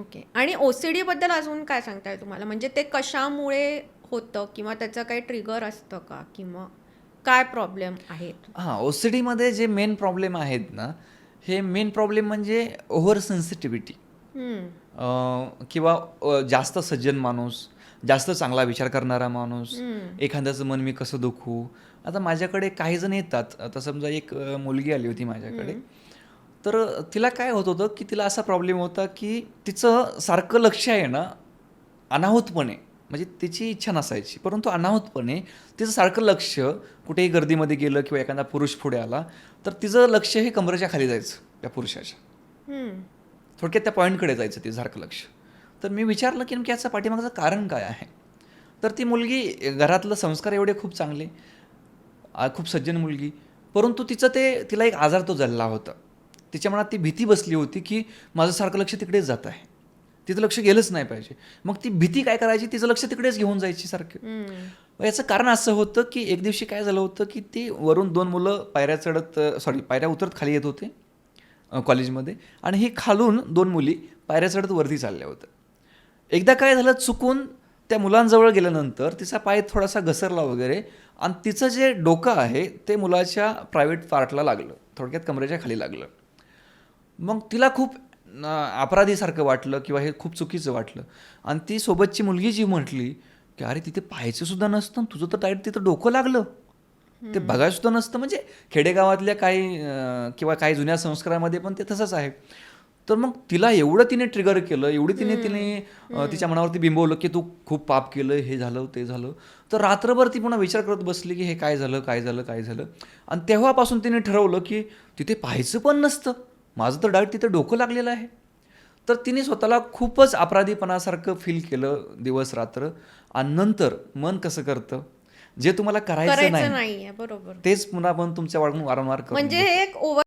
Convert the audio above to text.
Okay. आणि OCD बद्दल अजून काय सांगताय तुम्हाला? म्हणजे ते कशामुळे होतं किंवा त्याचं काही ट्रिगर असतं का? किंवा काय प्रॉब्लेम आहेत हां ओ सी डीमध्ये जे मेन प्रॉब्लेम आहेत ना हे मेन प्रॉब्लेम म्हणजे ओव्हर सेन्सिटिव्हिटी किंवा जास्त सज्जन माणूस जास्त चांगला विचार करणारा माणूस एखाद्याचं मन मी कसं दुखू? आता माझ्याकडे काही जण येतात. आता समजा एक मुलगी आली होती माझ्याकडे. तर तिला काय होत होतं की तिला असा प्रॉब्लेम होता की तिचं सारखं लक्ष आहे ना अनाहूतपणे म्हणजे तिची इच्छा नसायची परंतु अनाहूतपणे तिचं सारखं लक्ष कुठेही गर्दीमध्ये गेलं किंवा एखादा पुरुष पुढे आला तर तिचं लक्ष हे कमरेच्या खाली जायचं त्या पुरुषाच्या. थोडक्यात त्या पॉईंटकडे जायचं ते सारखं लक्ष. तर मी विचारलं की नेमकी याचं पाठीमागचं कारण काय आहे? तर ती मुलगी घरातलं संस्कार एवढे खूप चांगले खूप सज्जन मुलगी परंतु तिचं ते तिला एक आजार तो जल्ला होता. तिच्या मनात ती भीती बसली होती की माझं सारखं लक्ष तिकडेच जात आहे. तिचं लक्ष गेलंच नाही पाहिजे. मग ती भीती काय करायची? तिचं लक्ष तिकडेच घेऊन जायची सारखं. याचं कारण असं होतं की एक दिवशी काय झालं होतं की ती वरून दोन मुलं पायऱ्या चढत सॉरी पायऱ्या उतरत खाली येत होते कॉलेजमध्ये. आणि ही खालून दोन मुली पायऱ्या चढत वरती चालल्या होत्या. एकदा काय झालं चुकून त्या मुलांजवळ गेल्यानंतर तिचा पाय थोडासा घसरला वगैरे आणि तिचं जे डोकं आहे ते मुलाच्या प्रायव्हेट पार्टला लागलं. थोडक्यात कमरेच्या खाली लागलं. मग तिला खूप अपराधीसारखं वाटलं किंवा हे खूप चुकीचं वाटलं. आणि ती सोबतची मुलगी जी म्हटली की अरे तिथे पाहायचं सुद्धा नसतं तुझं तर डायरेक्ट तिथं डोकं लागलं. ते बघायचं सुद्धा नसतं. म्हणजे खेडेगावातल्या काही किंवा काही जुन्या संस्कारामध्ये पण ते तसंच आहे. तर मग तिला एवढं तिने ट्रिगर केलं एवढी तिने तिने तिच्या मनावरती बिंबवलं की तू खूप पाप केलं हे झालं ते झालं. तर रात्रभर ती पुन्हा विचार करत बसली की हे काय झालं काय झालं काय झालं? आणि तेव्हापासून तिने ठरवलं की तिथे पाहायचं पण नसतं. माझं तर डायरेक्ट तिथे डोकं लागलेलं आहे. तर तिने स्वतःला खूपच अपराधीपणासारखं फील केलं दिवस रात्र. आणि नंतर मन कसं करतं? जे तुम्हाला करायचं नाही बरोबर. तेच पुन्हा पण तुमच्या वाढून वारंवार म्हणजे एक ओव्हर